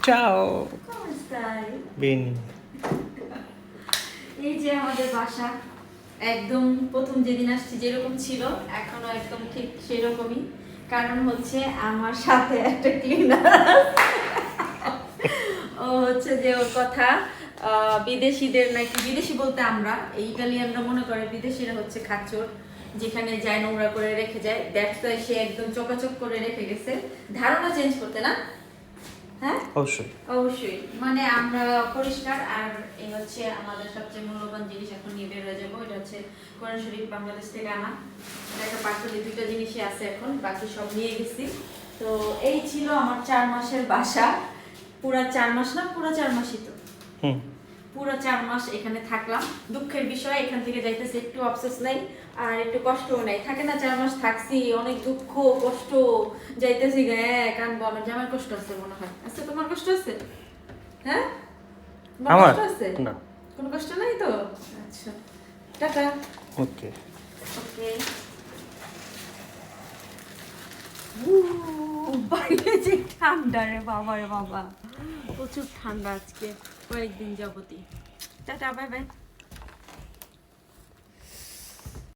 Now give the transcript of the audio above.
Ciao. Come stai? Bene. এই যে আমাদের বাসা একদম প্রথম যেদিন আসছি যেরকম ছিল এখনও একদম ঠিক সেরকমই কারণ হচ্ছে আমার সাথে একটা ক্লিনার ও হচ্ছে যে ওর কথা আহ, বিদেশিদের নাকি বিদেশি বলতে আমরা এই ইটালিয়ানরা মনে করে বিদেশিরা হচ্ছে খাচ্চর যেখানে যায় নোংরা করে রেখে যায় দ্যাটস সে একদম চকাচক করে রেখে গেছে ধারণা চেঞ্জ করতে না হ্যাঁ? অবশ্যই। অবশ্যই। মানে আমরা পরিষ্কার আর এই হচ্ছে আমাদের সবচেয়ে মূল্যবান জিনিস এখন নিয়ে বের হয়ে যাব এটা হচ্ছে কোরআন শরীফ বাংলাদেশ থেকে আনা। এটা একটা পার্সেলে দুটো জিনিসই আছে এখন বাকি সব নিয়ে গেছি। তো এই ছিল আমার চার মাসের বাসা। পুরা চার মাস না পুরা চার মাসই তো। হুম। পুরো চার মাস এখানে থাকলাম। দুঃখের বিষয় এখান থেকে যাইতেছে একটু অবসেস নাই আর একটু কষ্টও নাই। থাকে না চার মাস থাকছি অনেক দুঃখ কষ্ট যাইতেছি গে কানবো আমার জামার কষ্ট আছে মনে হয়। আচ্ছা তোমার কষ্ট আছে? হ্যাঁ? আমার? কষ্ট আছে? না। কোনো কষ্ট নাই তো? আচ্ছা। টাটা। ওকে। ওকে। বাইরে যে ঠান্ডা রে বাবা রে বাবা। প্রচুর ঠান্ডা আজকে কয়েকদিন যাবতী টাটা বাই বাই।